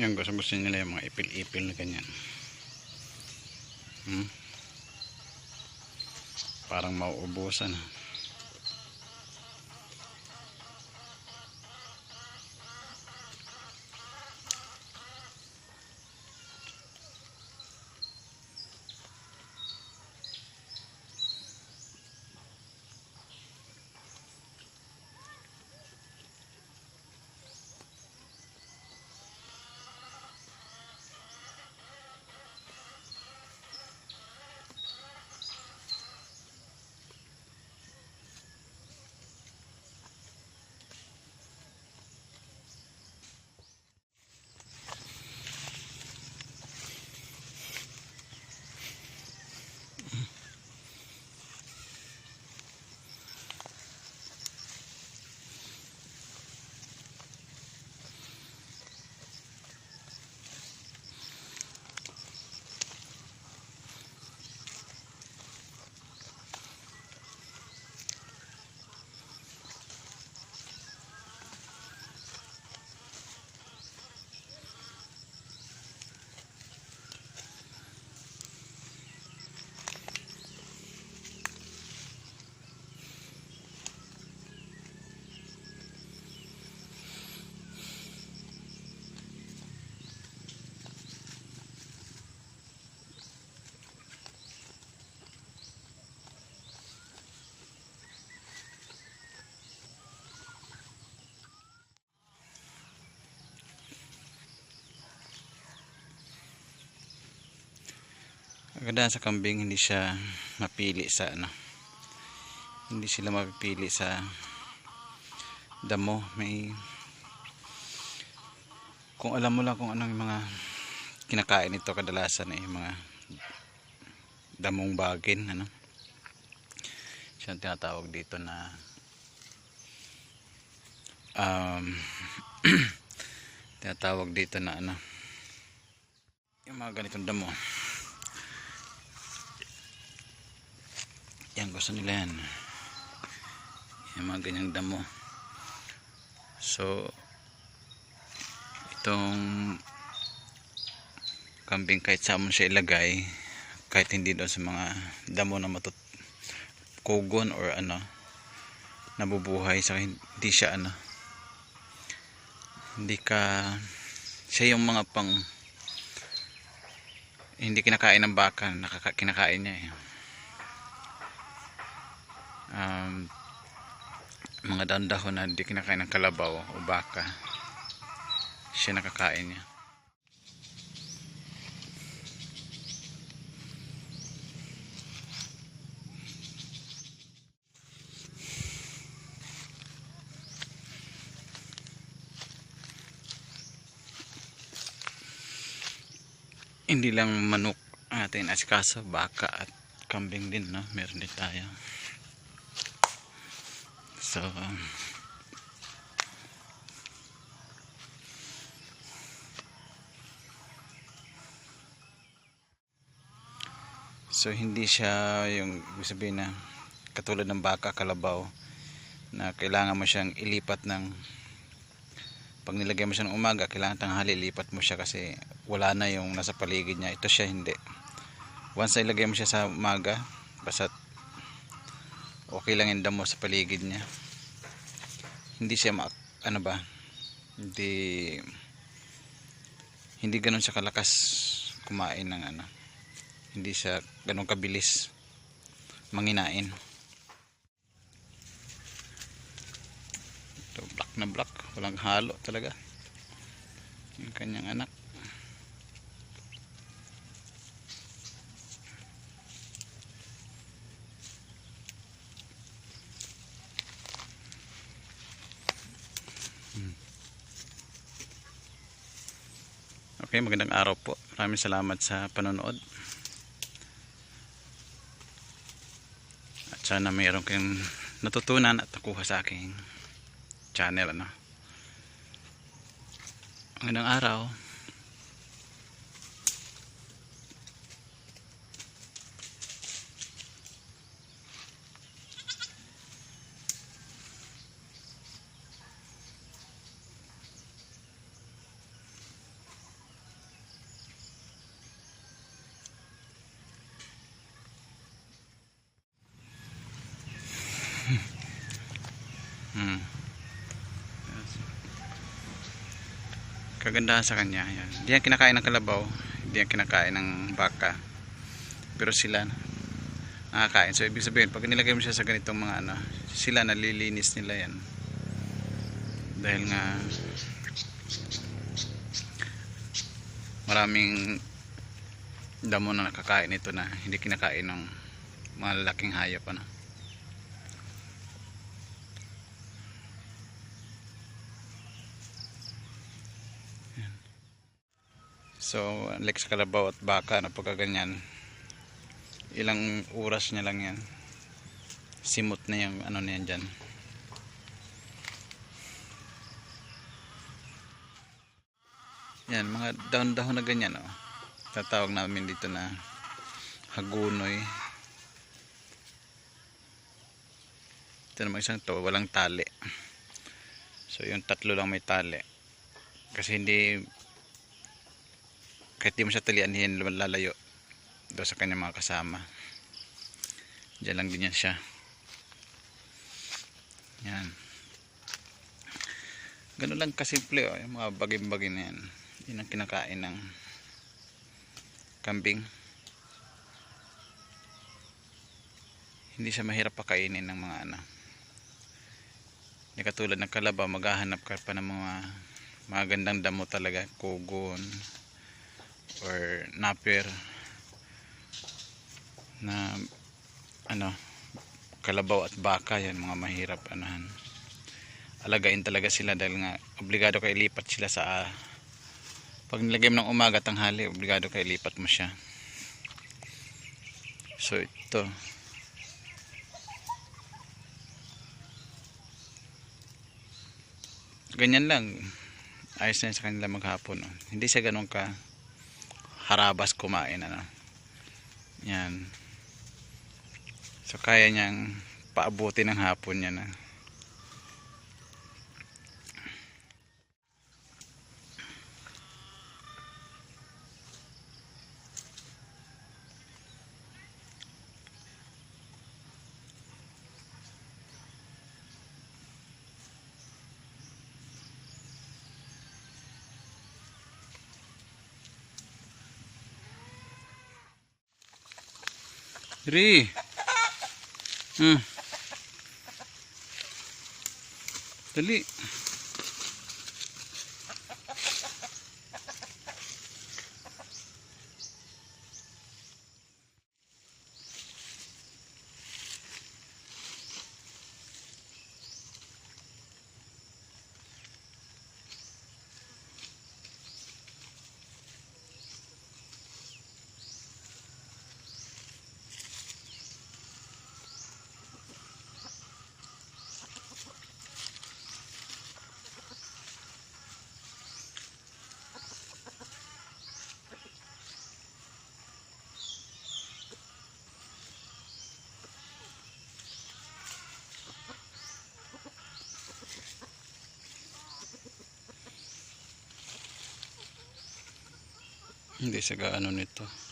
Yung gusto gusto nila yung mga ipil-ipil na ganyan. Hmm? Parang mauubusan. ah. Maganda sa kambing hindi siya mapili sa ano. Hindi sila mapipili sa damo. May kung alam mo lang kung anong mga kinakain nito kadalasan ay mga damong bagin ano. Siya tinatawag dito na um, tinatawag dito na ano yung mga ganitong damo yan gusto nila yan. Yung mga ganyang damo. So itong kambing kahit saan mo siya ilagay kahit hindi doon sa mga damo na matut kugon or ano nabubuhay sa hindi siya ano hindi ka siya yung mga pang hindi kinakain ng baka kinakain niya eh um, mga dandahon na hindi kinakain ng kalabaw o baka. Siya nakakain niya. Hindi lang manok atin asikaso baka at kambing din no? Meron din tayo so so hindi siya yung sabihin na katulad ng baka kalabaw na kailangan mo siyang ilipat ng pag nilagay mo siya ng umaga kailangan tanghali lipat mo siya kasi wala na yung nasa paligid niya. Ito siya hindi. Once na ilagay mo siya sa umaga basta okay lang yung damo sa paligid niya. Hindi siya ma ano ba? Hindi hindi ganun siya kalakas kumain ng ano. Hindi siya ganun kabilis manginain. Ito black na black. Walang halo talaga. Yung kanyang anak Okay, magandang araw po. Maraming salamat sa panonood. At sana mayroon kayong natutunan at nakuha sa aking channel. Ano? Magandang araw. Kagandahan sa kanya yan. hindi yan kinakain ng kalabaw hindi yan kinakain ng baka. Pero sila nakakain. So ibig sabihin pag nilagay mo siya sa ganitong mga ano sila nalilinis nila yan. Dahil nga maraming damo na nakakain ito na hindi kinakain ng mga lalaking hayop ano So, like sa kalabaw at baka na pagkaganyan, ilang oras niya lang yan. Simot na yung ano na yan dyan. Yan, mga dahon-dahon na ganyan. Oh. Tatawag namin dito na hagunoy. Ito naman isang to, walang tali. So, yung tatlo lang may tali. Kasi hindi kahit di mo siya talian lalayo doon sa kanyang mga kasama. Dyan lang din yan siya. Yan. Ganun lang kasimple oh, yung mga bagay-bagay na yan. Yun ang kinakain ng kambing. Hindi siya mahirap pakainin ng mga ano. Hindi katulad ng kalabaw maghahanap ka pa ng mga magandang damo talaga kugon or naper na ano kalabaw at baka yan mga mahirap anahan. Alagain talaga sila dahil nga obligado kayo ilipat sila sa uh, pag nilagay mo ng umaga tanghali obligado kayo ilipat mo siya. So ito. Ganyan lang. Ayos na sa kanila maghapon no? hindi siya ganun ka harabas kumain ano. Yan. So kaya niyang paabuti ng hapon niya na Diri. Hmm. Dali. Hindi sa gaano nito.